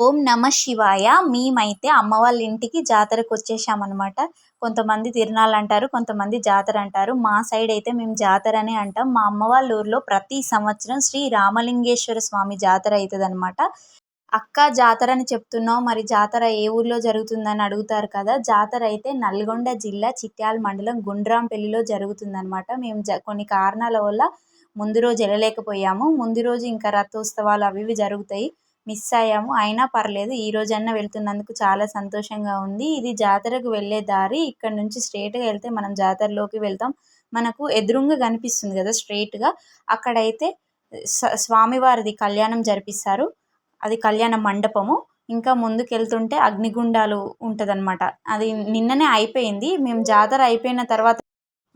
ఓం నమ శివాయ. మేమైతే అమ్మ వాళ్ళ ఇంటికి జాతరకు వచ్చేసామన్నమాట కొంతమంది తిరణాలు అంటారు కొంతమంది జాతర అంటారు. మా సైడ్ అయితే మేము జాతర అనే అంటాం. మా అమ్మ వాళ్ళ ఊర్లో ప్రతి సంవత్సరం శ్రీ రామలింగేశ్వర స్వామి జాతర అవుతుంది అనమాట అక్క జాతర అని చెప్తున్నావు మరి జాతర ఏ ఊర్లో జరుగుతుందని అడుగుతారు కదా. జాతర అయితే నల్గొండ జిల్లా చిట్యాల మండలం గుండ్రాంపల్లిలో జరుగుతుందనమాట మేము జ కొన్ని కారణాల వల్ల ముందు రోజు వెళ్ళలేకపోయాము. ముందు రోజు ఇంకా రథోత్సవాలు అవి ఇవి జరుగుతాయి. మిస్ అయ్యాము. అయినా పర్లేదు ఈ రోజన్నా వెళ్తున్నందుకు చాలా సంతోషంగా ఉంది. ఇది జాతరకు వెళ్ళే దారి. ఇక్కడ నుంచి స్ట్రేట్గా వెళ్తే మనం జాతరలోకి వెళ్తాం. మనకు ఎదురుంగా కనిపిస్తుంది కదా స్ట్రేట్గా. అక్కడైతే స్వామివారిది కళ్యాణం జరిపిస్తారు. అది కళ్యాణ మండపము. ఇంకా ముందుకెళ్తుంటే అగ్నిగుండాలు ఉంటుందన్నమాట. అది నిన్ననే అయిపోయింది. మేము జాతర అయిపోయిన తర్వాత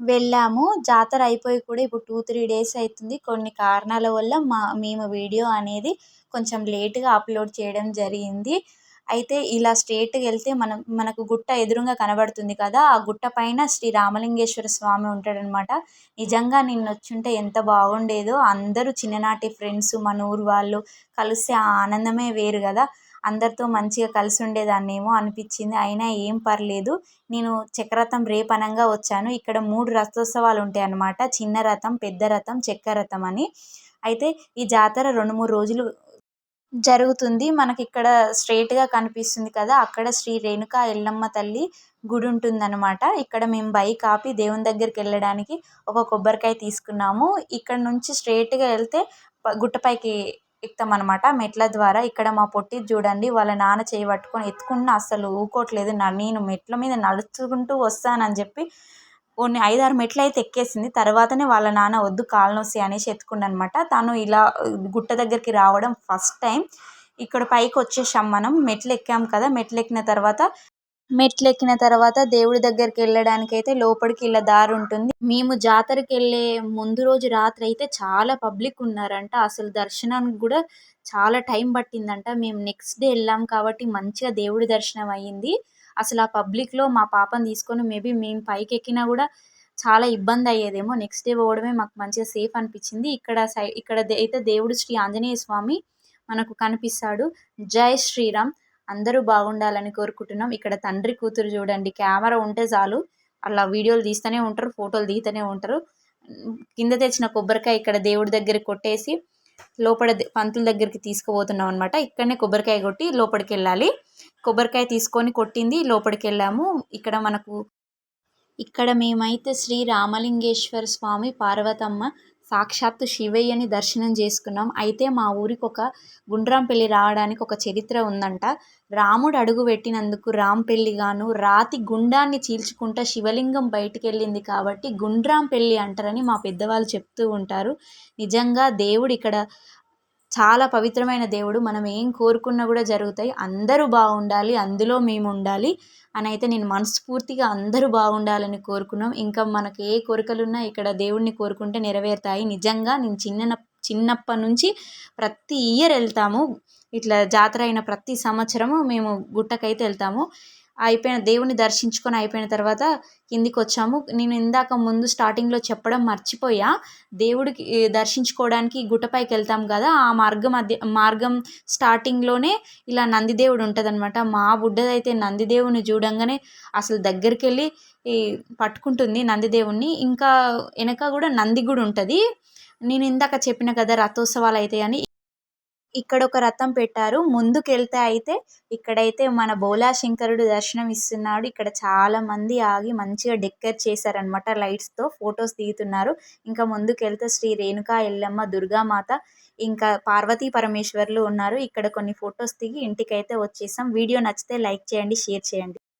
వెళ్ళాము. జాతర అయిపోయి కూడా ఇప్పుడు టూ త్రీ డేస్ అవుతుంది కొన్ని కారణాల వల్ల మా మేము వీడియో అనేది కొంచెం లేటుగా అప్లోడ్ చేయడం జరిగింది. అయితే ఇలా స్ట్రేట్గా వెళ్తే మనం మనకు గుట్ట ఎదురుగా కనబడుతుంది కదా ఆ గుట్ట పైన శ్రీ రామలింగేశ్వర స్వామి ఉంటాడనమాట నిజంగా నిన్న వచ్చుంటే ఎంత బాగుండేదో. అందరూ చిన్ననాటి ఫ్రెండ్స్ మన ఊరు వాళ్ళు కలిస్తే ఆ ఆనందమే వేరు కదా. అందరితో మంచిగా కలిసి ఉండేదాన్నేమో అనిపించింది. అయినా ఏం పర్లేదు. నేను చక్రరథం రేపు అనంగా వచ్చాను. ఇక్కడ మూడు రథోత్సవాలు ఉంటాయి అన్నమాట. చిన్న రథం పెద్ద రథం చెక్క రథం అని. అయితే ఈ జాతర రెండు మూడు రోజులు జరుగుతుంది. మనకి ఇక్కడ స్ట్రైట్గా కనిపిస్తుంది కదా. అక్కడ శ్రీ రేణుకా ఎల్లమ్మ తల్లి గుడి ఉంటుందన్నమాట. ఇక్కడ మేము బైక్ ఆపి దేవుని దగ్గరికి వెళ్ళడానికి ఒక కొబ్బరికాయ తీసుకున్నాము. ఇక్కడ నుంచి స్ట్రైట్గా వెళ్తే గుట్టపైకి ఎక్కుతామన్నమాట మెట్ల ద్వారా ఇక్కడ మా పొట్టి చూడండి వాళ్ళ నాన్న చేయి పట్టుకొని ఎత్తుకున్న అసలు ఊకోట్లేదు. నేను మెట్ల మీద నడుచుకుంటూ వస్తానని చెప్పి కొన్ని ఐదారు మెట్లు అయితే ఎక్కేసింది. తర్వాతనే వాళ్ళ నాన్న వద్దు కాలు నొస్తాయి అనేసి ఎత్తుకుండు అనమాట తను ఇలా గుట్ట దగ్గరికి రావడం ఫస్ట్ టైం. ఇక్కడ పైకి వచ్చేసాం మనం. మెట్లు ఎక్కాం కదా. మెట్లు ఎక్కిన తర్వాత మెట్లు ఎక్కిన తర్వాత దేవుడి దగ్గరికి వెళ్ళడానికి అయితే లోపలికి ఇలా దారి ఉంటుంది. మేము జాతరకి వెళ్ళే ముందు రోజు రాత్రి అయితే చాలా పబ్లిక్ ఉన్నారంట. అసలు దర్శనానికి కూడా చాలా టైం పట్టిందంట. మేము నెక్స్ట్ డే వెళ్ళాం కాబట్టి మంచిగా దేవుడి దర్శనం అయ్యింది. అసలు ఆ పబ్లిక్లో మా పాపని తీసుకొని మేబీ మేము పైకి ఎక్కినా కూడా చాలా ఇబ్బంది అయ్యేదేమో. నెక్స్ట్ డే పోవడమే మాకు మంచిగా సేఫ్ అనిపించింది. ఇక్కడ సై ఇక్కడ అయితే దేవుడు శ్రీ ఆంజనేయ స్వామి మనకు కనిపిస్తాడు. జై శ్రీరామ్. అందరూ బాగుండాలని కోరుకుంటున్నాం. ఇక్కడ తండ్రి కూతురు చూడండి కెమెరా ఉంటే చాలు. అలా వీడియోలు తీస్తూనే ఉంటారు ఫోటోలు దిగుతూనే ఉంటారు. కింద తెచ్చిన కొబ్బరికాయ ఇక్కడ దేవుడి దగ్గర కొట్టేసి లోపల పంతుల దగ్గరికి తీసుకుపోతున్నాం అనమాట ఇక్కడనే కొబ్బరికాయ కొట్టి లోపలికి వెళ్ళాలి కొబ్బరికాయ తీసుకొని కొట్టింది లోపలికి వెళ్ళాము ఇక్కడ మనకు ఇక్కడ మేమైతే శ్రీ రామలింగేశ్వర స్వామి పార్వతమ్మ సాక్షాత్తు శివయ్యని దర్శనం చేసుకున్నాం. అయితే మా ఊరికి ఒక గుండ్రాంపల్లి రావడానికి ఒక చరిత్ర ఉందంట. రాముడు అడుగు పెట్టినందుకు రాంపెళ్ళిగాను రాతి గుండాన్ని చీల్చుకుంటా శివలింగం బయటికి వెళ్ళింది కాబట్టి గుండ్రాంపల్లి అంటారని మా పెద్దవాళ్ళు చెప్తూ ఉంటారు. నిజంగా దేవుడు ఇక్కడ చాలా పవిత్రమైన దేవుడు. మనం ఏం కోరుకున్నా కూడా జరుగుతాయి. అందరూ బాగుండాలి. అందులో మేము ఉండాలి. అని అయితే నేను మనస్ఫూర్తిగా అందరూ బాగుండాలని కోరుకున్నాం. ఇంకా మనకి ఏ కోరికలున్నా ఇక్కడ దేవుడిని కోరుకుంటే నెరవేరుతాయి. నిజంగా నేను చిన్న చిన్నప్పటి నుంచి ప్రతి ఇయర్ వెళ్తాము. ఇట్లా జాతర అయిన ప్రతి సంవత్సరము మేము గుట్టకైతే వెళ్తాము. అయిపోయిన దేవుని దర్శించుకొని అయిపోయిన తర్వాత కిందికి వచ్చాము నేను ఇందాక ముందు స్టార్టింగ్లో చెప్పడం మర్చిపోయా. దేవుడికి దర్శించుకోవడానికి గుట్టపైకి వెళ్తాం కదా ఆ మార్గం మధ్య మార్గం స్టార్టింగ్లోనే ఇలా నందిదేవుడు ఉంటుంది అనమాట మా బుడ్డదైతే నందిదేవుని చూడంగానే అసలు దగ్గరికి వెళ్ళి పట్టుకుంటుంది నందిదేవుణ్ణి. ఇంకా వెనక కూడా నంది గుడి ఉంటుంది నేను ఇందాక చెప్పిన కదా రథోత్సవాలు అవుతాయని ఇక్కడ ఒక రథం పెట్టారు. ముందుకెళ్తే అయితే ఇక్కడైతే మన బోలా శంకరుడు దర్శనం ఇస్తున్నాడు ఇక్కడ చాలా మంది ఆగి మంచిగా డెకరేట్ చేశారనమాట లైట్స్తో ఫొటోస్ దిగుతున్నారు. ఇంకా ముందుకెళ్తే శ్రీ రేణుకా ఎల్లమ్మ దుర్గామాత ఇంకా పార్వతీ పరమేశ్వర్లు ఉన్నారు. ఇక్కడ కొన్ని ఫొటోస్ దిగి ఇంటికైతే వచ్చేసాం. వీడియో నచ్చితే లైక్ చేయండి షేర్ చేయండి.